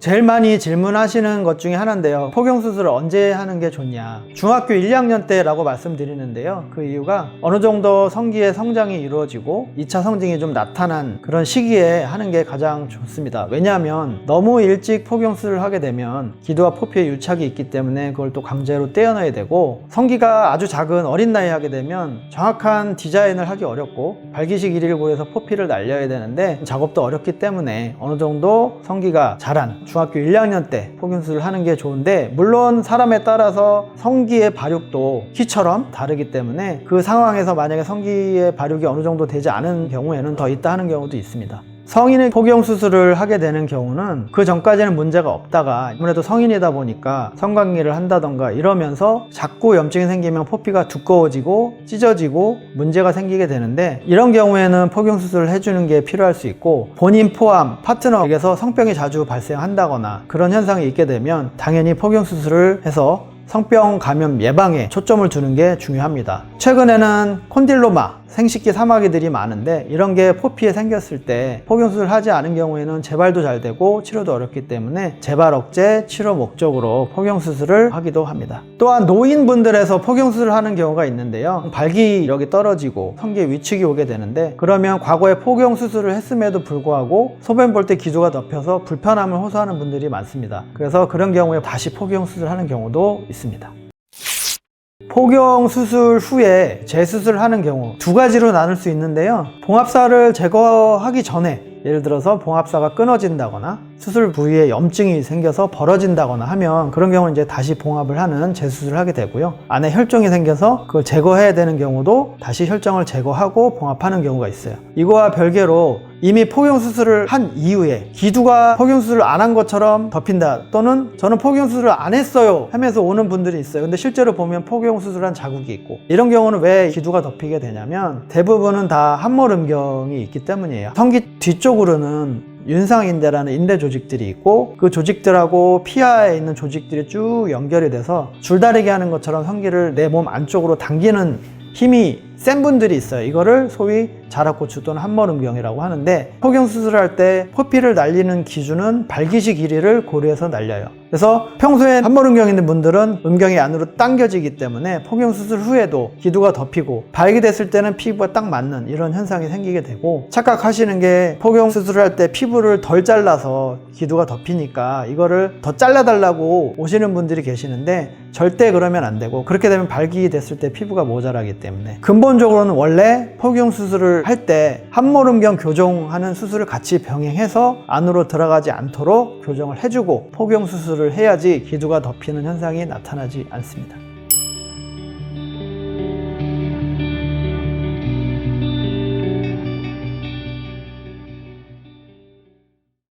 제일 많이 질문하시는 것 중에 하나인데요. 포경수술을 언제 하는 게 좋냐. 중학교 1, 2학년 때라고 말씀드리는데요. 그 이유가 어느 정도 성기의 성장이 이루어지고 2차 성징이 좀 나타난 그런 시기에 하는 게 가장 좋습니다. 왜냐하면 너무 일찍 포경수술을 하게 되면 기도와 포피에 유착이 있기 때문에 그걸 또 강제로 떼어내야 되고 성기가 아주 작은 어린 나이에 하게 되면 정확한 디자인을 하기 어렵고 발기식 1일 고에서 포피를 날려야 되는데 작업도 어렵기 때문에 어느 정도 성기가 자란 중학교 1, 2학년 때 포경수술을 하는 게 좋은데 물론 사람에 따라서 성기의 발육도 키처럼 다르기 때문에 그 상황에서 만약에 성기의 발육이 어느 정도 되지 않은 경우에는 더 있다 하는 경우도 있습니다. 성인의 포경 수술을 하게 되는 경우는 그 전까지는 문제가 없다가 아무래도 성인이다 보니까 성관계를 한다던가 이러면서 자꾸 염증이 생기면 포피가 두꺼워지고 찢어지고 문제가 생기게 되는데 이런 경우에는 포경 수술을 해주는 게 필요할 수 있고 본인 포함 파트너에게서 성병이 자주 발생한다거나 그런 현상이 있게 되면 당연히 포경 수술을 해서 성병 감염 예방에 초점을 두는 게 중요합니다. 최근에는 콘딜로마, 생식기 사마귀들이 많은데 이런 게 포피에 생겼을 때 포경수술 하지 않은 경우에는 재발도 잘 되고 치료도 어렵기 때문에 재발 억제 치료 목적으로 포경수술을 하기도 합니다. 또한 노인분들에서 포경수술을 하는 경우가 있는데요. 발기력이 떨어지고 성기에 위축이 오게 되는데 그러면 과거에 포경수술을 했음에도 불구하고 소변 볼 때 기조가 덮여서 불편함을 호소하는 분들이 많습니다. 그래서 그런 경우에 다시 포경수술을 하는 경우도 있습니다. 포경 수술 후에 재수술을 하는 경우 두 가지로 나눌 수 있는데요. 봉합사를 제거하기 전에 예를 들어서 봉합사가 끊어진다거나 수술 부위에 염증이 생겨서 벌어진다거나 하면 그런 경우는 이제 다시 봉합을 하는 재수술을 하게 되고요. 안에 혈종이 생겨서 그걸 제거해야 되는 경우도 다시 혈종을 제거하고 봉합하는 경우가 있어요. 이거와 별개로 이미 포경수술을 한 이후에 기두가 포경수술을 안 한 것처럼 덮인다 또는 저는 포경수술을 안 했어요 하면서 오는 분들이 있어요 근데 실제로 보면 포경수술한 자국이 있고 이런 경우는 왜 기두가 덮이게 되냐면 대부분은 다 함몰음경이 있기 때문이에요 성기 뒤쪽으로는 윤상인대라는 인대 조직들이 있고 그 조직들하고 피하에 있는 조직들이 쭉 연결이 돼서 줄다리기 하는 것처럼 성기를 내 몸 안쪽으로 당기는 힘이 센 분들이 있어요. 이거를 소위 자락고추 또는 함몰음경이라고 하는데 포경 수술할 때 포피를 날리는 기준은 발기식 길이를 고려해서 날려요. 그래서 평소에 함몰음경 있는 분들은 음경이 안으로 당겨지기 때문에 포경 수술 후에도 기두가 덮이고 발기됐을 때는 피부가 딱 맞는 이런 현상이 생기게 되고 착각하시는 게 포경 수술을 할때 피부를 덜 잘라서 기두가 덮이니까 이거를 더 잘라달라고 오시는 분들이 계시는데 절대 그러면 안 되고 그렇게 되면 발기됐을 때 피부가 모자라기 때문에 근본 적으로는 원래 포경 수술을 할때 함몰음경 교정하는 수술을 같이 병행해서 안으로 들어가지 않도록 교정을 해주고 포경 수술을 해야지 기두가 덮이는 현상이 나타나지 않습니다.